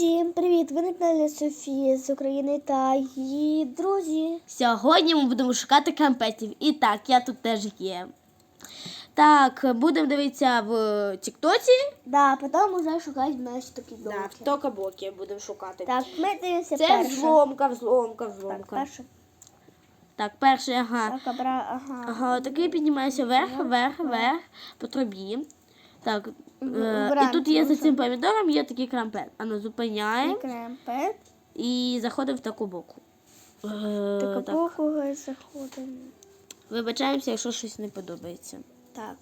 Всім привіт! Ви на каналі Софія з України та її друзі. Сьогодні ми будемо шукати крампетів. І так, я тут теж є. Так, будемо дивитися в Тіктоці. Да, потім вже шукати в наші такі Да, блоки. в Токаблокі будемо шукати. Так, ми дивимося Це перше. взломка, взломка, Так, перше. Так, перший, ага. Так, обра... ага. Ага, такий піднімається вверх, вверх, вверх по трубі. Так, е, і тут є за цим помідором є такий крампет. Ано зупиняємо крампет. і заходимо в таку боку. Е, Так, так. кого заходимо. Вибачаємося, якщо щось не подобається. Так.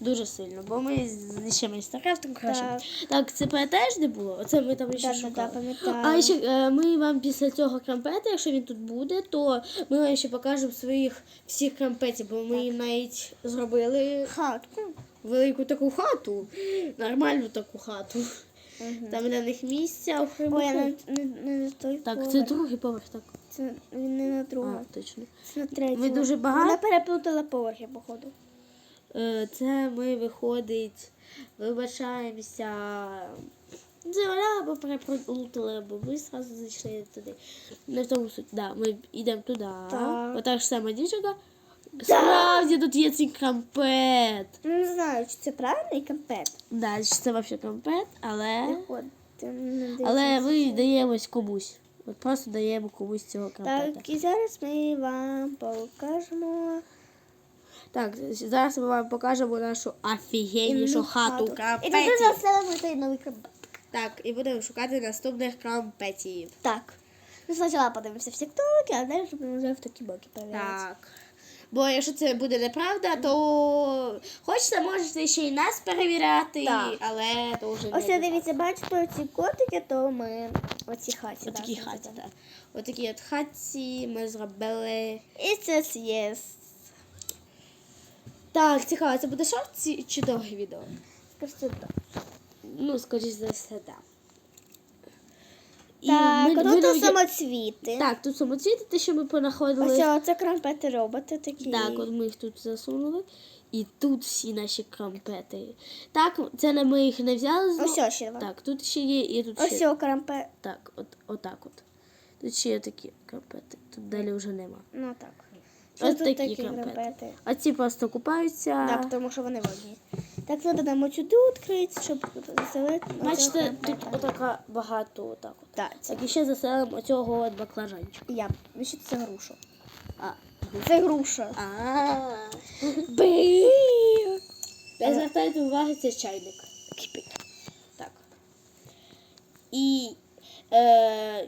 Дуже сильно, бо ми з ще майстеркрафтом краще. Так. Так, це пам'ятаєш, де було? Оце ми там ще Так, шукали. так, пам'ятаю. А ще е, ми вам після цього крампета, якщо він тут буде, то ми вам ще покажемо своїх всіх крампетів, бо ми їм навіть зробили Хатку. велику таку хату, нормальну таку хату. Там для них місця окремо. Ой, я не, не, не той Так, це другий поверх, так. Це він не на другий. А, точно. Це на третій. Ви дуже багато? Вона переплутала поверхи, походу. Е, Це ми виходить, вибачаємося. Це або переплутали, або ми зразу зайшли туди. Не в тому суть. Да, ми йдемо туди. Так. Отак ж сама дівчинка. Справді тут є цей крампет. Ну, не знаю, чи це правильний крампет. Да, що це взагалі крампет, але. Але ми даємось комусь. От просто даємо комусь цього крампета. Так, і зараз ми вам покажемо Так, зараз ми вам покажемо нашу офігеннішу хату І тут заселимо той новий крампет. Так, і будемо шукати наступних крампетів. Так. Ми спочатку подивимося в тіктоки, а далі будемо вже в такі боки перевіряти. Так. Бо якщо це буде неправда, то хочете, можете ще й нас перевіряти, Так. але то вже Ось я дивіться, бачите оці котики, то ми оці хаті. Отакі да, хаті, так. Отакі от хаті ми зробили. І це є. Так, цікаво, це буде шорт чи довге відео? Кажется, так. Ну, скоріш за все, так. І Так, ми- а ми тут навіть- самоцвіти. Так, тут самоцвіти, те, що ми понаходили. Ось оце крампети роботи такі. Так, от ми їх тут засунули. І тут всі наші крампети. Так, це не ми їх не взяли з Ось ще два. Так, тут ще є, і тут Ось ще. о крампет. Так, от, отак от. Тут ще є такі крампети. Тут далі вже нема. Ну так. Ось Ось тут такі крампети. А ці просто купаються. Так, тому що вони водні. Так, треба нам сюди відкрити, щоб заселити. Бачите, тут отака багато отак от. Так, Так, і ще заселимо оцього от баклажанчика. я. Ви що це груша? А. Це груша. А. Блін. Не звертайте уваги, це чайник. Кипить. Так. І е,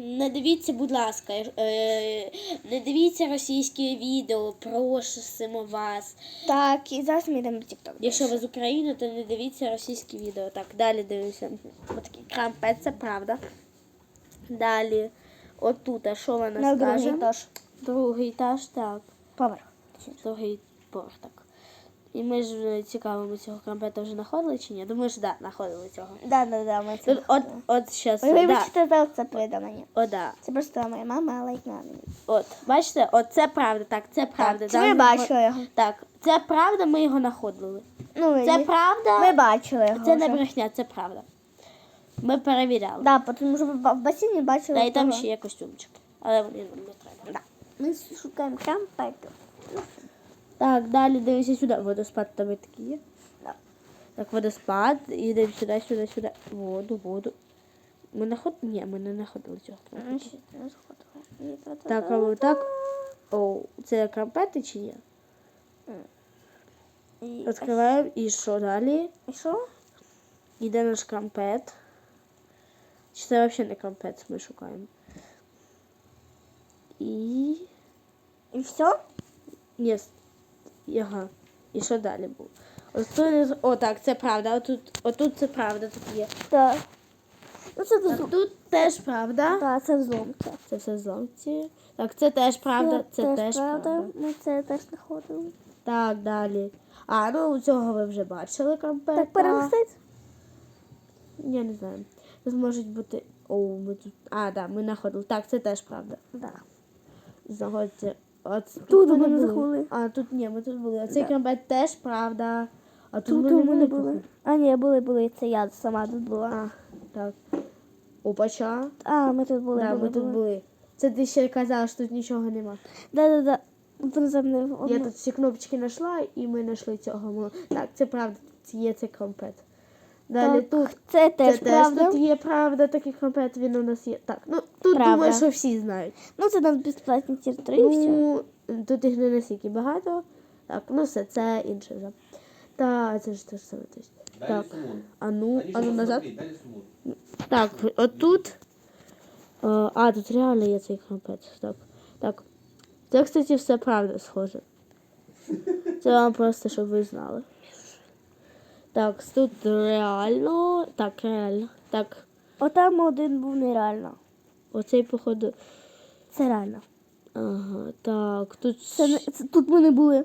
не дивіться, будь ласка, е, не дивіться російське відео, просимо вас. Так, і зараз ми йдемо в TikTok. Якщо ви з України, то не дивіться російське відео. Так, далі дивимося. Отакий крампет, це правда. Далі, отут, а що вона На скаже? другий етаж. Другий етаж, так. Поверх. Другий поверх, так. І ми ж е, цікаво, ми цього крампета вже знаходили чи ні? Думаю, що так, да, знаходили цього. Да, да, да, ми це. Тут от, от щас, Ви да. вибачте за це повідомлення. О, да. Це просто моя мама на мені. От, бачите, от це правда, так, це правда. Так, Да, ми бачили його. Так, це правда, ми його знаходили. Ну, Це правда, Ми бачили його. це не брехня, це правда. Ми перевіряли. Да, тому що в басейні бачили. Та і там того. ще є костюмчики. Але вони нам не треба. Да. Ми шукаємо крампету. Так, далі дивися сюди. Водоспад там і такий є. Да. Так, водоспад, йдемо сюди, сюди, сюди. Воду, воду. Ми знаходили? Ні, ми не знаходили цього. Так, а так. О, це крампети чи ні? І, Відкриваємо і що далі? і що? Йде наш крампет. Чи це взагалі не крампет, ми шукаємо. І. І все? Ні. с- Ага. І що далі було? Ось тут О, так, це правда. Отут, отут це правда, тут є. Так. Ну це Так, тут теж правда. Так, це взлом. Це. Все зломці. Так, це теж правда, це теж правда. Ми це теж знаходили. Так, далі. А, ну цього ви вже бачили крампета. Так, перемістить? Я не знаю. Тут можуть бути. О, ми тут. А, да, ми знаходили. Так, це теж правда. Да. Знаходьте. От Тут ми не були. А тут ні, ми тут були. Оцей крампет теж правда. А тут, Тут ми не були. були. А, ні, були, були. Це я сама тут була. А, так. Опача. А, ми тут були. Да, були, ми тут були. Це ти ще казала, що тут нічого нема. Да, да, да. Тут Я тут всі кнопочки знайшла і ми знайшли цього. Так, це правда, тут є цей кромпет. Далі Так, тут Це теж це правда. теж тут є правда, такий кромпет, він у нас є. Так, ну тут Правда. думаю, що всі знають. Ну, це нам безплатні території. все. Ну, тут їх не настільки багато. Так, ну все, це інше вже. Та це ж те ж саме. Далі Так, а ну, а ну назад. Так, отут. А, тут реально є цей кромпет. Так. Так. Це, кстати, все правда схоже. Це вам просто, щоб ви знали. Так, тут реально. Так, реально. Так, Отам один був нереально. оцей, походу. Це реально. Ага, так, тут. Це, не- це тут ми не були.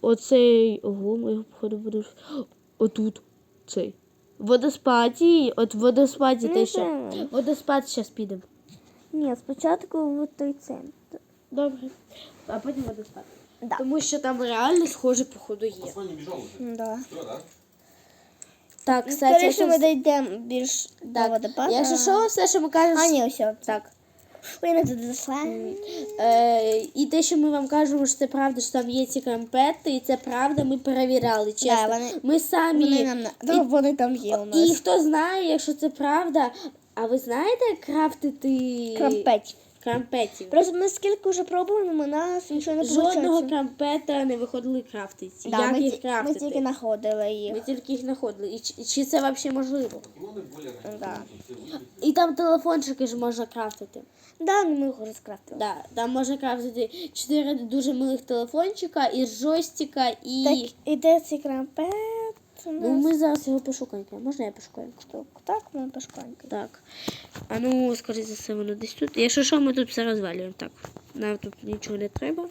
Оцей. Ого, ми його, походу, будемо. Отут. Цей. Водоспаді. От водоспаді те ще. Водоспад зараз підемо. Ні, спочатку в той центр. Добре. А потім водоспад. Да. Тому що там реально схоже, походу, є. Да. Все, да? Так, кстати, Скоріше ми якщо, дійдемо більш до так, водопаду. якщо що, все, що ми кажемо. А, ні, все. Так. Ви не туди зайшли. Е, і те, що ми вам кажемо, що це правда, що там є ці крампети, і це правда, ми перевіряли, чесно. Да, вони- ми самі. Вони, нам, на- да, вони там є у І хто знає, якщо це правда, а ви знаєте, як крафтити Крампеть. Крампетів? Просто ми скільки вже пробуємо, у нас нічого не Жодного крампета не виходили крафтити. Да, як ми, їх ті- ми крафтити? тільки знаходили їх. Ми тільки їх знаходили. І чи, чи це взагалі можливо? Да. І там телефончики ж можна крафтити. Да, ну ми їх розкрафтили. Да, там можна крафтити чотири дуже милих телефончика, і джойстика, і. Так, і де цей крампет? У Ну, ми зараз його пошукаємо. Можна я пошукаю? Так, так, ми пошукаємо. Так. А ну, скоріше за все, воно десь тут. Якщо що, ми тут все розвалюємо. Так. Нам тут нічого не треба.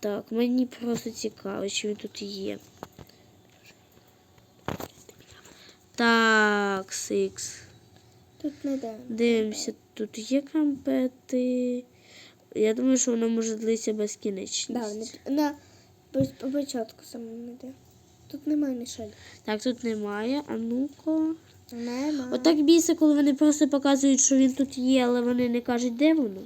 Так, мені просто цікаво, чи він тут є. Так, сикс. Тут не де. Дивимося, тут є крампети. Я думаю, що воно може длитися безкінечність. Да, на по- по початку саме не де. Тут немає Мішель. Так, тут немає. А ну-ка. Нема. Отак бійся, коли вони просто показують, що він тут є, але вони не кажуть, де воно.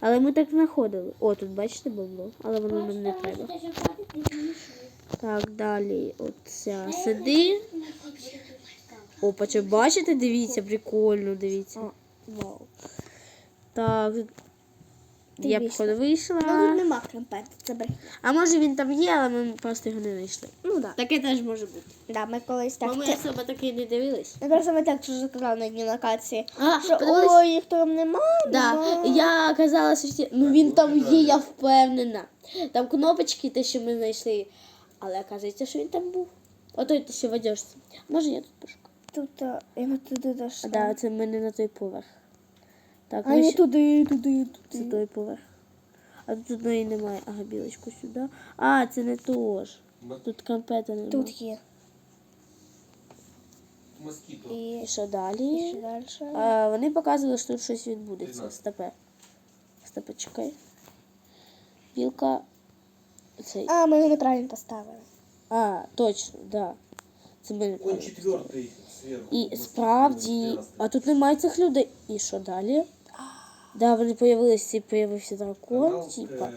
Але ми так знаходили. О, тут бачите бабло, але воно нам не треба. Так, далі. Оця сиди. Опа, чи бачите? Дивіться, прикольно, дивіться. Вау. Так. Я вийшла. походу Ну тут нема крампета, це брехня. А може він там є, але ми просто його не знайшли. Ну да. Таке теж може бути. Да, ми колись так. Бо ми особо таки не дивились. Ми просто ми так що заказали на одній локації. А, Що подивились? ой, їх там нема. Да, нема. я казала, що всі... ну він там є, я впевнена. Там кнопочки, те, що ми знайшли. Але оказується, що він там був. Ото те, що в одежці. Може, я тут пошукаю. Тут а, і ми туди дійшли. А, да, це в мене на той поверх. Так, А ми не ще- туди, туди, це туди. той поверх. А тут одної немає. Ага, білочку сюди. А, це не то ж. Тут компета немає. Тут є. І І що далі? далі. А, вони показували, що тут щось відбудеться. Стопе. Стопе, чекай. Білка. Цей. А, ми його неправильно поставили. А, точно, да. Це ми. Он четвертый сверху. І справді, а тут немає цих людей. І що далі? Да, вони появилися, появився дракон, Канал, типа.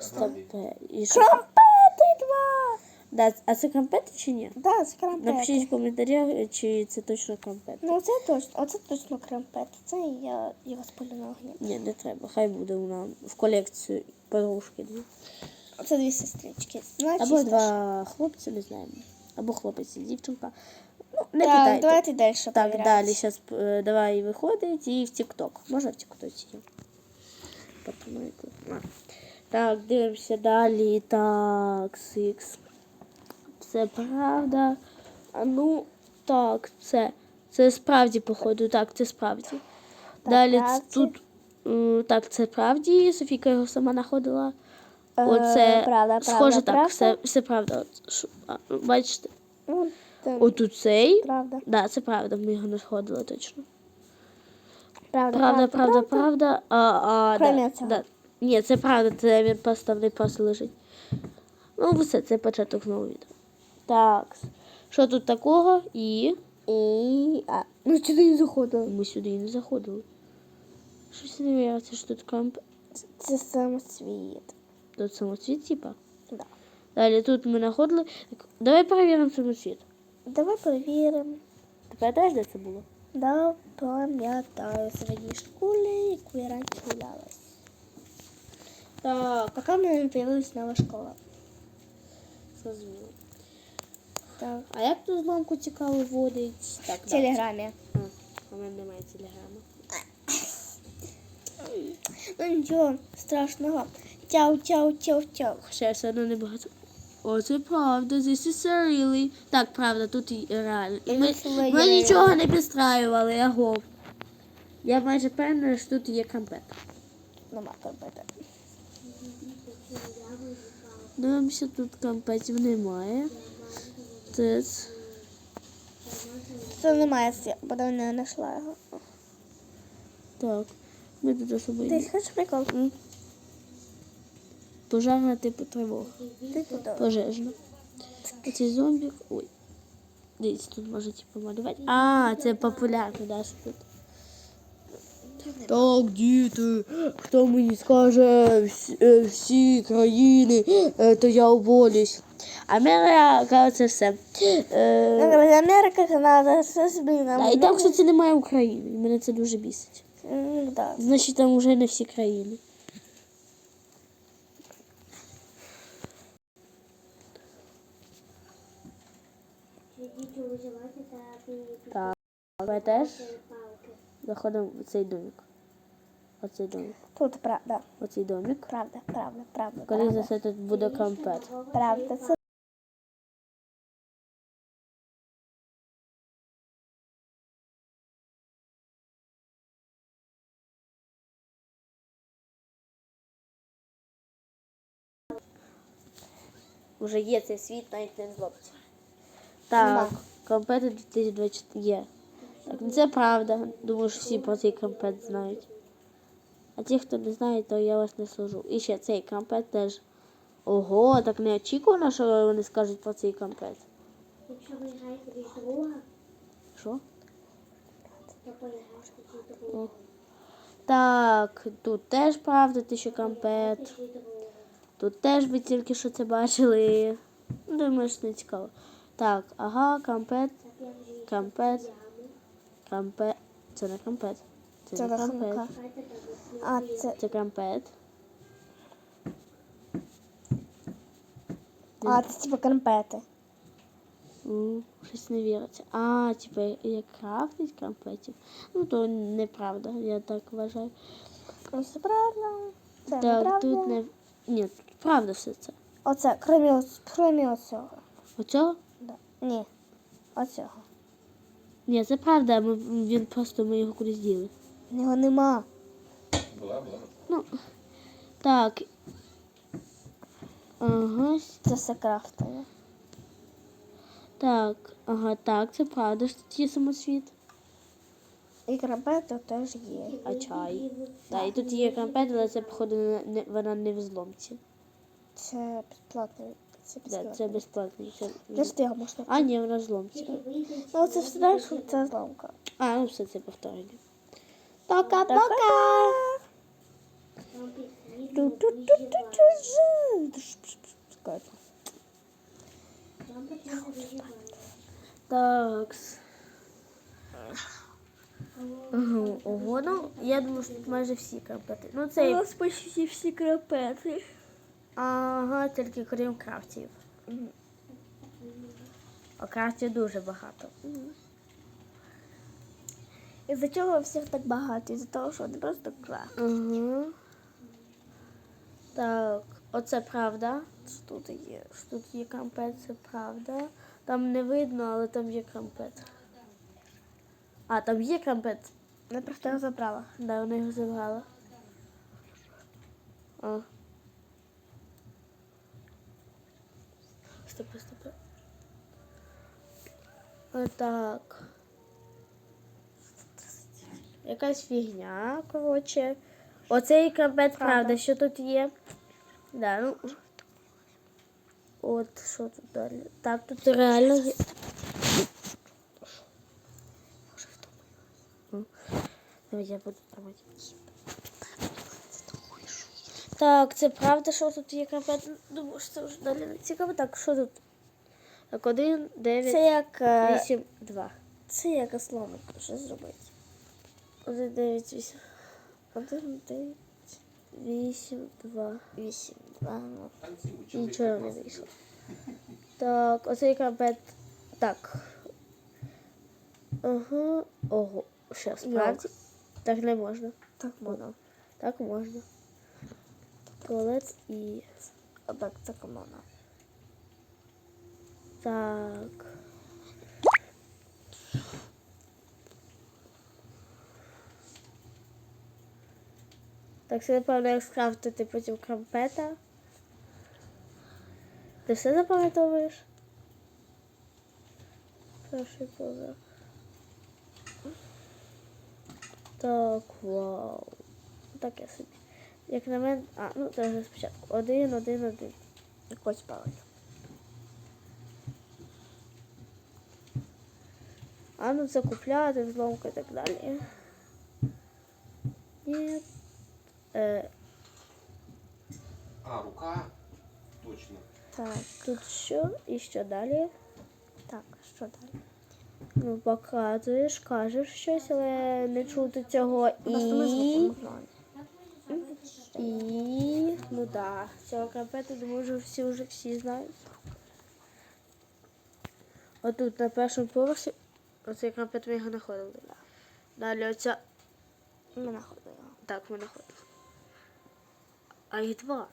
Стопе. І що? Крампети два! Да, а це крампети чи ні? Да, це крампети. Напишіть в коментарях, чи це точно крампет. Ну це точно, оце точно крампет. Це я його спалю на огні. Ні, не треба. Хай буде у нас в колекцію подружки. дві. Оце дві сестрички. Значить, Або два хлопці, не знаємо. Або хлопець і дівчинка. Ну, не Так, питайте. давайте далі. Так, далі зараз давай виходить і в Тік-Ток. Можна в Тік-Тоці? Так, дивимося далі. Так, Сикс. Це правда. А ну, так, це. Це справді, походу, так, це справді. далі ц- правді. тут. Так, це правді. Софійка його сама знаходила. Е, Оце правда, схоже правда, так, правда. все, все правда. От, бачите? Отут цей. правда. Да, це правда, ми його знаходили точно. Правда, Правда, правда, правда. А, а, да, цього. да. Ні, це правда, це він не просто лежить. Ну, все, це початок нового відео. Так. Що тут такого? І. І... А, ну сюди не заходила. Ми сюди і не заходили. Щось не віриться, що тут камп. Це самосвіт. Тут самоцвіт, типа. Да. Далі тут ми знаходили. Давай перевіримо самоцвіт. Давай перевіримо. Ти пам'ятаєш, де це було? Да, пам'ятаю в своїй школі, яку я раніше гулялась. Так, Поки в мене не появилась нова школа. зрозуміло. Так. А як ту зламку цікаво водить? Так, В телеграмі. А, у мене немає телеграми. Ну нічого страшного. Тяу, тяу, тяу, тяу. Хоча я все одно небагато. О, це правда, this is really. Так, правда, тут і реально. І ми, ми нічого не підстраювали, я гов. Я майже впевнена, що тут є кампет. Нема карпета. Дивимося, тут кампетів немає. Це Це немає, бо давно не знайшла його. так. Ми тут особо. Ти хочеш прикол? Пожарна типу тривога. Ти куди? Пожежна. Оцей зомбік. Ой. Дивіться, тут може типу малювати. А, це популярно, да, що тут. Так, діти, хто мені скаже всі, е, всі країни, е, то я уволюсь. Америка це все. Е, Америка, Канада, все та, і там, кстати, немає України. Мене це дуже бісить. Значить, там вже не всі країни. Так. Ви теж заходимо в цей домик. Оцей домик. Тут правда. Оцей домик. Правда, правда, правда. Коли за правда. все тут буде кампет. Правда, це Вже є цей світ, навіть не злобиться. Так, кампети 2024 є. Так, ну це правда. Думаю, що всі про цей кампет знають. А ті, хто не знає, то я вас не служу. І ще цей кампет теж. Ого, так не очікувано, що вони скажуть про цей кампет. Якщо виграєте від друга, Що? то поіграєш від друга. Так, тут теж правда, ти що кампет. Тут теж ви тільки що це бачили. Думаю, що не цікаво. Так, ага, кампет, кампет, яму. кампет. Це не кампет. Це, Це не так А це, Це кампет. а це типу карпети. М, Щось не віриться. А, типу, як крафтить кампетів. Ну, то неправда, я так вважаю. Це правда. Це Так, неправда. тут не. Ні, правда все це. Оце, крім оцього. Оцього? Да. Ні. Оцього. Ні, це правда, ми, він просто ми його кудись діли. Його нема. Була, була. Ну, так. Ага, Це все крафтове. так, ага, так, це правда, що тут є самосвіт. І карпети теж є. А чай. Так, і тут є кампет, але це, походу, не, не- вона не в зломці. Це безплатний. Це Да, це безплатний. Це... Його можна? А, ні, вона зломці. Ну, це все знаєш, що це зламка. А, ну все, це повторення. Пока-пока! Так. ого, ну, я думаю, що тут майже всі крапети. Ну, це... У нас почти всі крапети. Ага, тільки крім крафтів. А крафтів дуже багато. Із-за чого всіх так багато? Із-за того, що вони просто крафт. Так, оце правда. Що тут є? Що тут є кампет, це правда. Там не видно, але там є кампет. А, там є кампет. Я просто його забрала. Да, вона його забрала. А. Стопи, стопи. Отак. Якась фігня, коротше. Оцей кампет, правда, що тут є. Да, ну. От що тут далі? Так, тут реально є. Ну, Давай я буду тримати. Так, це правда, що тут є крапет. Думаю, що це вже далі не цікаво. Так, що тут? Так, один, дев'ять, Це як, е, вісім, два. це як слоник вже зробити. Один, дев'ять, вісім. Один, дев'ять, Вісім, два. вісім, два, ну. Нічого не вийшло. Так, оцей крапет. Так. Ага. Ого. Що, справді? Так не можна. Так можна. Так можна. Туалет і. А так, так можна. Так. Так, це напевно як скрафтити потім крампета. Ти все запам'ятовуєш? Перший поверх. Так, вау. Так я собі. Як на мене. А, ну це вже спочатку. Один, один, один. Якось правильно. А ну це купляти, взломка і так далі. Ні. Е, А, рука. Точно. так, тут що? І що далі? Так, що далі? Ну, показуєш, кажеш щось, але не чути цього. Просто ми І. І. Ну да. Цього крапету, думаю, вже всі вже всі знають. Отут на першому поверсі. Оцей крапет ми його знаходили. Далі оця. Ми знаходили. Так, ми знаходили. А їх два.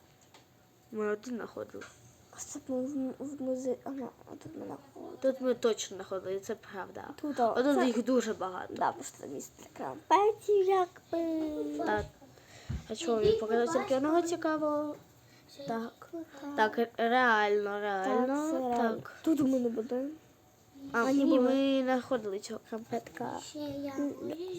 Ми один знаходили. А це ми в, в музеї. А, ну, а тут ми знаходили. Тут ми точно знаходили, це правда. Тут, А тут це- їх дуже багато. Да, просто місце крампетів, якби. Так. А чого він показав тільки одного цікавого? Так. Так, реально, реально. Так. Тут ми не будемо. А, А, ні, ми знаходили цього крампетка. Ще я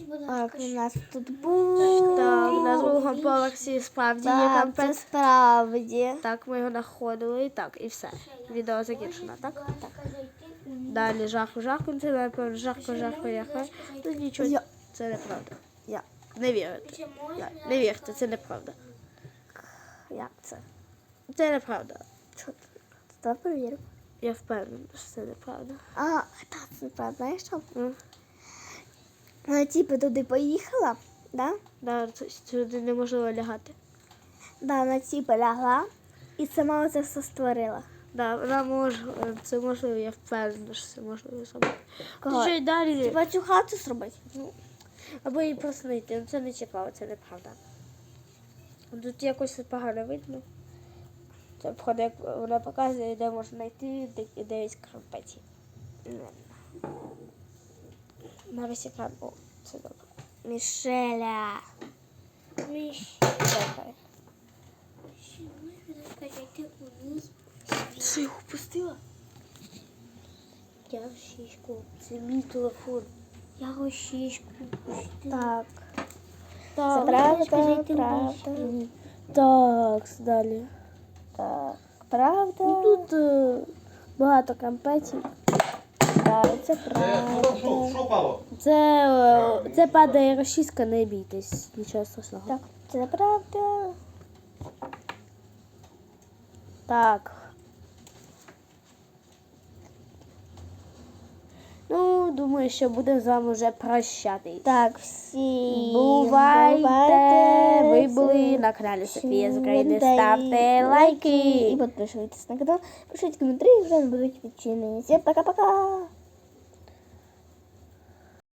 будь ласка, у нас тут був. Так, на другому поверсі справді є Так, це крампет. справді. Так, ми його знаходили, так, і все. Відео закінчено, так? так. Далі жаху, жаху, це напевно жаху, жаху, яха. Тут нічого, Я- це неправда. Я. Не вірите. Не вірте, це неправда. Як це? Це неправда. Що ти? Давай перевіримо. Я впевнена, що це неправда. А, так, це правда, знаєш що? Ну, Вона типу туди поїхала, да? да, сюди неможливо лягати. Да, вона типу лягла і сама це все створила. Да, вона може, це можливо, я впевнена, що це можливо саме. Кого? Що й далі? Типа цю хату зробити? Ну, або її просто знайти. Ну, це не цікаво, це неправда. Тут якось погано видно. Це як вона показує, де можна знайти де- дев'ять крампетів. На весь екран. О, це добре. Мішеля. Мій Ти його пустила? Я в шишку. Це мій телефон. Я пустила. Так. Так, правда, правда. Так, далі. Так, правда. Ну, тут е, багато крампетів. Так, це Е, правда. Що, що пало? Це, е, це падає розчіска, не бійтесь, нічого страшного. Так, це правда. Так. Думаю, що будемо з вами вже прощатись. Так, всі. Бувайте! Ви були на каналі Софія з України. Ставте лайки. І підписуйтесь на канал, пишіть коментарі, вже не будуть відчинені. Всім пока-пока!